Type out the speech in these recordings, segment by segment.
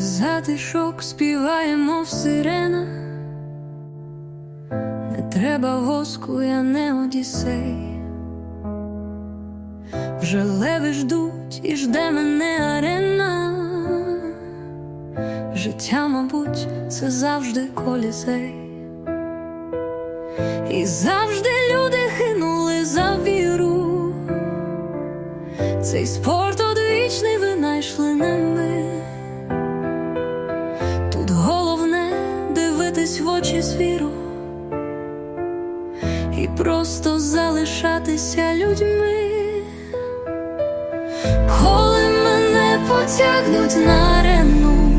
затишок співаємо в сирена. Не треба воску, я не одісей. Вже леви ждуть і жде мене арена. Життя, мабуть, це завжди колізей. І завжди люди хинули за віру. Цей спорт одвічний винайшли не ми. Дивитись в очі звіру і просто залишатися людьми. Коли мене потягнуть на арену,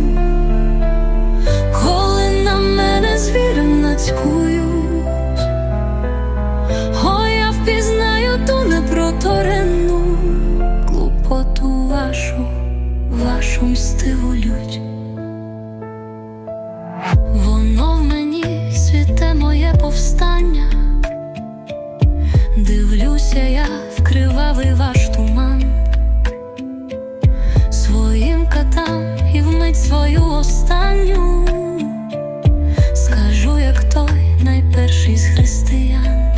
коли на мене звіри нацькують, о, я впізнаю ту непроторенну клопоту вашу, вашу мстиву лють. Повстання. Дивлюся я в кривавий ваш туман своїм катам і вмить свою останню. Скажу, як той найперший з християн.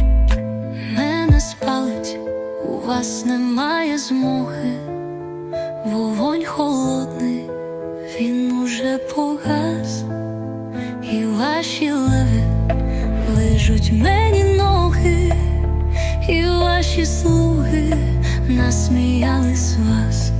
Мене спалить, у вас немає змоги, вогонь холодний, він уже погас, і ваші леви лижуть мені ноги, і ваші слуги насміялись вас.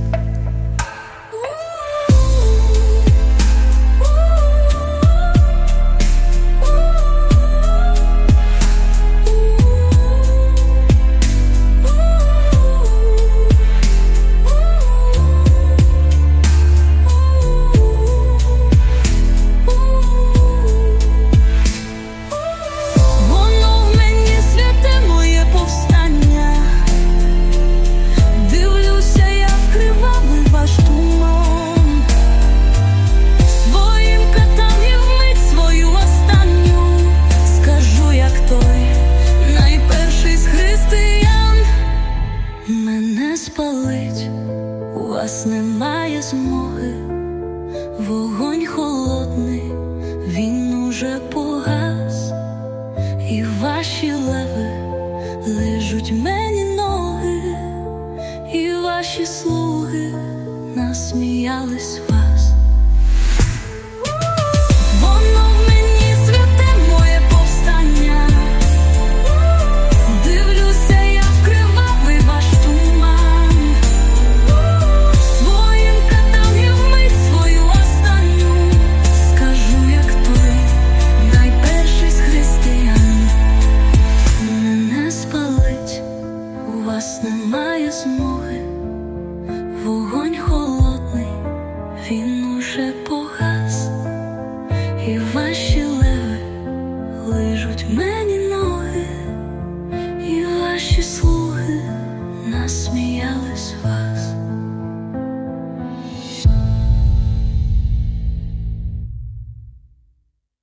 Вас немає змоги. Вогонь холодний, він уже погас. І ваші леви лежуть мені ноги, і ваші слуги насміялись вас. Дають мені ноги і ваші слова.